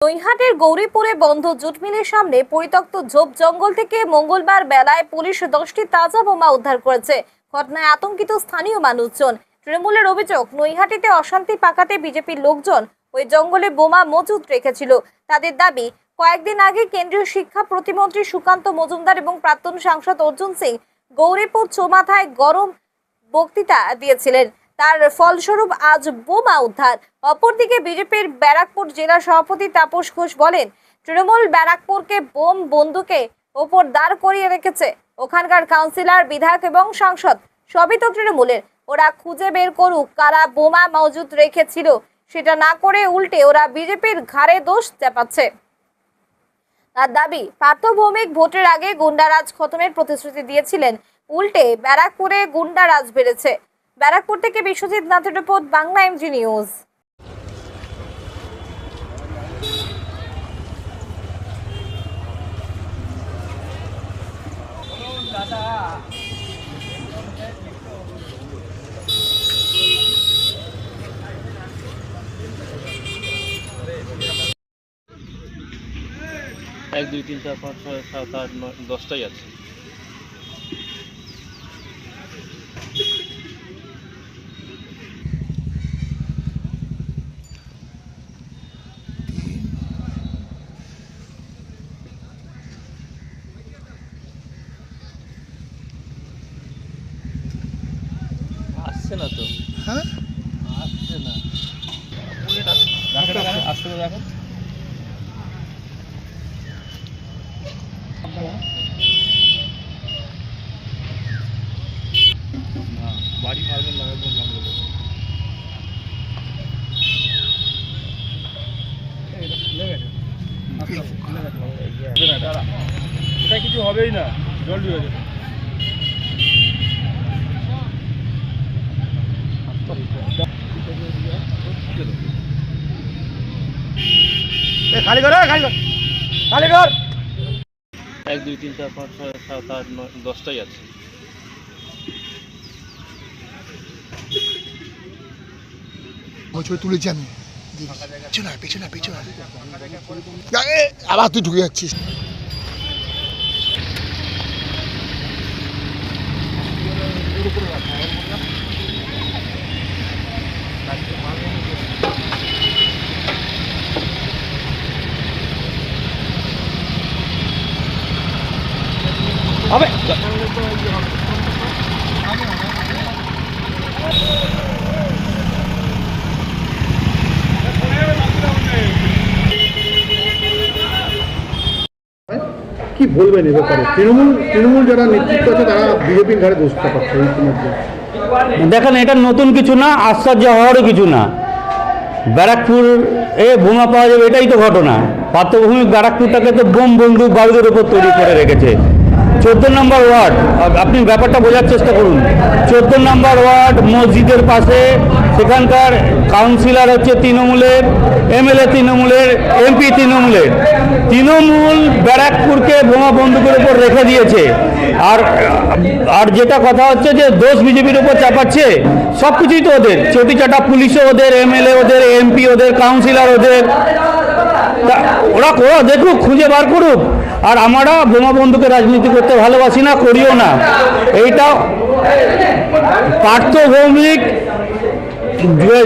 নৈহাটের গৌরীপুরে বন্ধ জুট মিলের সামনে পরিত্যক্ত ঝোপ জঙ্গল থেকে মঙ্গলবার বেলায় পুলিশ দশটি তাজা বোমা উদ্ধার করেছে। ঘটনায় আতঙ্কিত স্থানীয় মানুষজন। তৃণমূলের অভিযোগ, নৈহাটিতে অশান্তি পাকাতে বিজেপির লোকজন ওই জঙ্গলে বোমা মজুদ রেখেছিল। তাদের দাবি, কয়েকদিন আগে কেন্দ্রীয় শিক্ষা প্রতিমন্ত্রী সুকান্ত মজুমদার এবং প্রাক্তন সাংসদ অর্জুন সিং গৌরীপুর চোমাথায় গরম বক্তৃতা দিয়েছিলেন। তার ফলস্বরূপ আজ বোমা উদ্ধার। অপরদিকে বিজেপির ব্যারাকপুর জেলা সভাপতি তাপস ঘোষ বলেন, তৃণমূল ব্যারাকপুরকে বোম বন্দুকে ওপর দাঁড় করিয়ে রেখেছে। ওখানকার কাউন্সিলর, বিধায়ক এবং সাংসদ সবই তো তৃণমূলের। ওরা খুঁজে বের করুক কারা বোমা মজুদ রেখেছিল, সেটা না করে উল্টে ওরা বিজেপির ঘাড়ে দোষ চাপাচ্ছে। তার দাবি পার্থভৌমিক ভোটের আগে গুন্ডারাজ খতমের প্রতিশ্রুতি দিয়েছিলেন। উল্টে ব্যারাকপুরে গুন্ডারাজ বেড়েছে। ব্যারাকপুর থেকে বিশ্বজিৎ নাথের রিপোর্ট, বাংলা এমজি নিউজ এক, দুই, তিন, চার, পাঁচ, ছয়, সাত, আট, নয়, দশটাই আছে। আসছে না তো? হ্যাঁ? আসছে না। দেখো দেখো আসতে তো দেখো না বাড়ি ফার্মের লাগাবো জঙ্গলে এটা কিছু হবেই না। জল হয়ে যাবে। খালি কর খালি কর খালি কর এক দুই তিন চার পাঁচ ছয় সাত আট নয় দশটাই আছে। বছর তুলেছি আমি। পেছনে পেছনে পেছনে আবার তুই ঢুকে যাচ্ছিস। হবে। কি বলবেন এ ব্যাপারে? তৃণমূল তৃণমূল যারা নেতৃত্ব আছে তারা বিজেপির ঘাড়ে দোষ চাপাচ্ছে ইতিমধ্যে। দেখেন এটা নতুন কিছু না আশ্চর্য হওয়ারও কিছু না। ব্যারাকপুর এ বোমা পাওয়া যাবে এটাই তো ঘটনা। পার্থভূমি ব্যারাকপুরটাকে তো বোম বন্দুক বারুদের উপর তৈরি করে রেখেছে। চোদ্দ নম্বর ওয়ার্ড আপ- আপনি ব্যাপারটা বোঝার চেষ্টা করুন। চোদ্দ নম্বর ওয়ার্ড মসজিদের পাশে সেখানকার কাউন্সিলর হচ্ছে তৃণমূলের, এমএলএ তৃণমূলের, এমপি তৃণমূলের। তৃণমূল ব্যারাকপুরকে বোমা বন্দুকের উপর রেখে দিয়েছে। আর আর যেটা কথা হচ্ছে যে দোষ বিজেপির উপর চাপাচ্ছে সব কিছুই তো ওদের। চটিচাটা পুলিশও ওদের, এমএলএ ওদের, এমপি ওদের কাউন্সিলর ওদের। ওরা ওরা দেখুক, খুঁজে বার করুক। আর আমরা বোমা বন্ধুকে রাজনীতি করতে ভালোবাসি না, করিও না। এইটা পার্থভৌমিক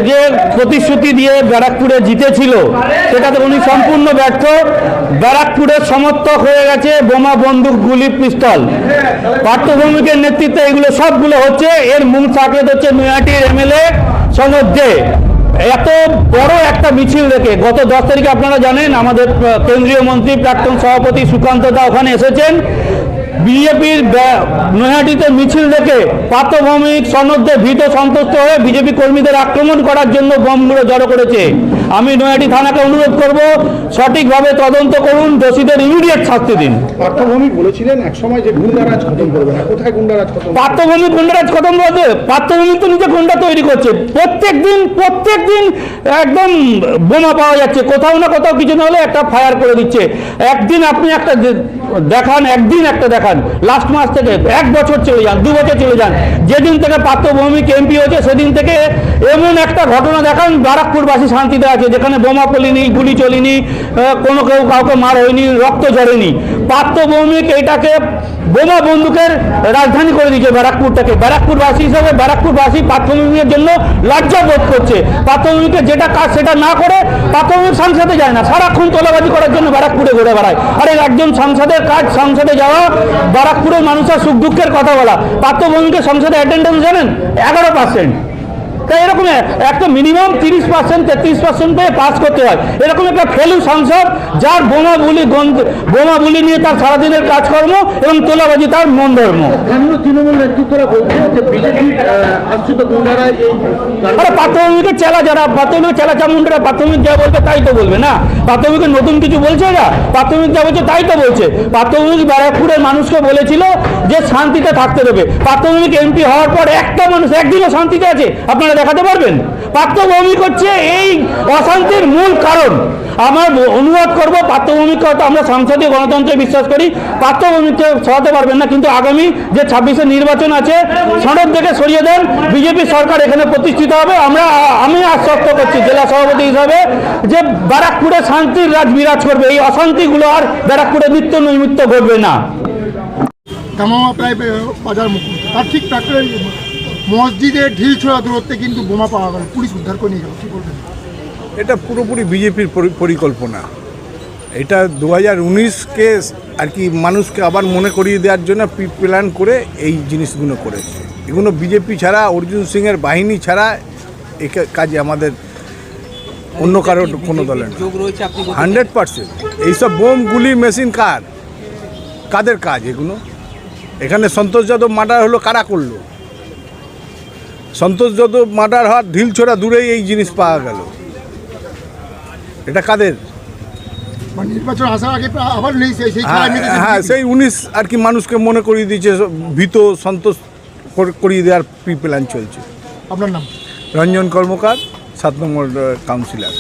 যে প্রতিশ্রুতি দিয়ে ব্যারাকপুরে জিতেছিল, সেটাতে উনি সম্পূর্ণ ব্যর্থ। ব্যারাকপুরের সমর্থক হয়ে গেছে বোমা বন্দুক, গুলি, পিস্তল। পার্থভৌমিকের নেতৃত্বে এগুলো সবগুলো হচ্ছে, এর মূল সাকলেত হচ্ছে নৈহাটির এমএলএ দে। এত বড় একটা মিছিল দেখে গত দশ তারিখে আপনারা জানেন আমাদের কেন্দ্রীয় মন্ত্রী প্রাক্তন সভাপতি সুকান্ত দা ওখানে এসেছেন। বিজেপির নৈহাটিতে মিছিল দেখে পার্থভৌমিক সনদে ভীত সন্তুষ্ট হয়ে বিজেপি কর্মীদের আক্রমণ করার জন্য বোমগুলো জড়ো করেছে। আমি নৈহাটি থানাকে অনুরোধ করব সঠিকভাবে তদন্ত করুন দোষীদের ইমিডিয়েট শাস্তি দিন। পার্থভৌমিক বলেছিলেন এক সময় যে গুন্ডারাজ খতম করবে না। কোথায় গুন্ডারাজ খতম পার্থভূমি গুন্ডারাজ খতম করবে পার্থভূমি তো নিজে গুন্ডা তৈরি করছে। প্রত্যেক দিন প্রত্যেক দিন একদম বোমা পাওয়া যাচ্ছে। কোথাও না কোথাও কিছু না হলে একটা ফায়ার করে দিচ্ছে। একদিন আপনি একটা দেখান একদিন একটা দেখান। লাস্ট মাস থেকে এক বছর চলে যান, দু বছর চলে যান। যেদিন থেকে পার্থভৌমিক এমপি হয়েছে, সেদিন থেকে এমন একটা ঘটনা দেখান, ব্যারাকপুরবাসী শান্তিতে আছে, যেখানে বোমা পলিনি গুলি চলিনি কোনো কেউ কাউকে মার হয়নি, রক্ত ঝরেনি। পার্থ ভৌমিক এটাকে বোমা বন্দুকের রাজধানী করে দিয়েছে ব্যারাকপুরটাকে। ব্যারাকপুরবাসী হিসাবে ব্যারাকপুরবাসী পার্থভূমিকের জন্য লজ্জা বোধ করছে। পার্থভূমিকের যেটা কাজ সেটা না করে পার্থভূমিক সংসদে যায় না, সারাক্ষণ তোলাবাজি করার জন্য ব্যারাকপুরে ঘুরে বেড়ায়। আরে একজন সংসদের কাজ সংসদে যাওয়া ব্যারাকপুরের মানুষের সুখ দুঃখের কথা বলা। পার্থভূমিকের সংসদে অ্যাটেন্ডেন্স জানেন? এগারো পার্সেন্ট তাই এরকম একটা মিনিমাম তিরিশ পার্সেন্ট তেত্রিশ পার্সেন্ট পেয়ে পাস করতে হয়। এরকম একটা ফেলু সংসদ, যার বোমা বুলি বোমা বুলি নিয়ে তার সারাদিনের কাজকর্ম এবং তোলাবাজি, তার মন ধর্ম। তৃণমূল নেতৃত্বরা বলছে যে আরে প্রাথমিকের চেলা যারা, প্রাথমিক চেলা চামুন্ডরা প্রাথমিক যা বলবে তাই তো বলবে না? প্রাথমিকের নতুন কিছু বলছে না প্রাথমিক যা বলছে তাই তো বলছে। প্রাথমিক ব্যারাকপুরের মানুষকে বলেছিল যে শান্তিতে থাকতে দেবে। প্রাথমিক এমপি হওয়ার পর একটা মানুষ একদিনও শান্তিতে আছে। আপনারা দেখাতে পারবেন? পার্থভৌমিক হচ্ছে এই অশান্তির মূল কারণ। আমার অনুরোধ করব পার্থভূমিকে হয়তো আমরা সংসদীয় গণতন্ত্রে বিশ্বাস করি। পার্থভূমিকে সরাতে পারবেন না, কিন্তু আগামী যে ছাব্বিশে নির্বাচন আছে সড়ক থেকে সরিয়ে দেন। বিজেপি সরকার এখানে প্রতিষ্ঠিত হবে। আমরা, আমি আশ্বস্ত করছি জেলা সভাপতি হিসাবে যে ব্যারাকপুরে শান্তির রাজ বিরাজ করবে। এই অশান্তিগুলো আর ব্যারাকপুরে নিত্য নৈমিত্য ঘটবে না। দামামা প্রায় ঠিক মসজিদের ঢিল ছোড়া দূরত্বে কিন্তু বোমা পাওয়া গেল। পুলিশ উদ্ধার করে নিয়ে গেল কি বলবেন? এটা পুরোপুরি বিজেপির পরিকল্পনা। এটা দু হাজার উনিশকে আর কি মানুষকে আবার মনে করিয়ে দেওয়ার জন্য প্ল্যান করে এই জিনিসগুলো করেছে। এগুলো বিজেপি ছাড়া অর্জুন সিংয়ের বাহিনী ছাড়া এ কাজে আমাদের অন্য কারোর কোনো দলের হান্ড্রেড পার্সেন্ট। এইসব বোম গুলি মেশিন কার? কাদের কাজ এগুলো? এখানে সন্তোষ যাদব মার্ডার হলো কারা করল? সন্তোষ যাদব মার্ডার হওয়ার ঢিল ছোড়া দূরেই এই জিনিস পাওয়া গেল। এটা কাদের? মানে নির্বাচন আসার আগে আবার নেই সেই সেই হ্যাঁ হ্যাঁ সেই উনিশ আর কি মানুষকে মনে করিয়ে দিয়েছে ভীত সন্তোষ করিয়ে দেওয়ার প্রি প্ল্যান চলছে। আপনার নাম? রঞ্জন কর্মকার সাত নম্বর কাউন্সিলর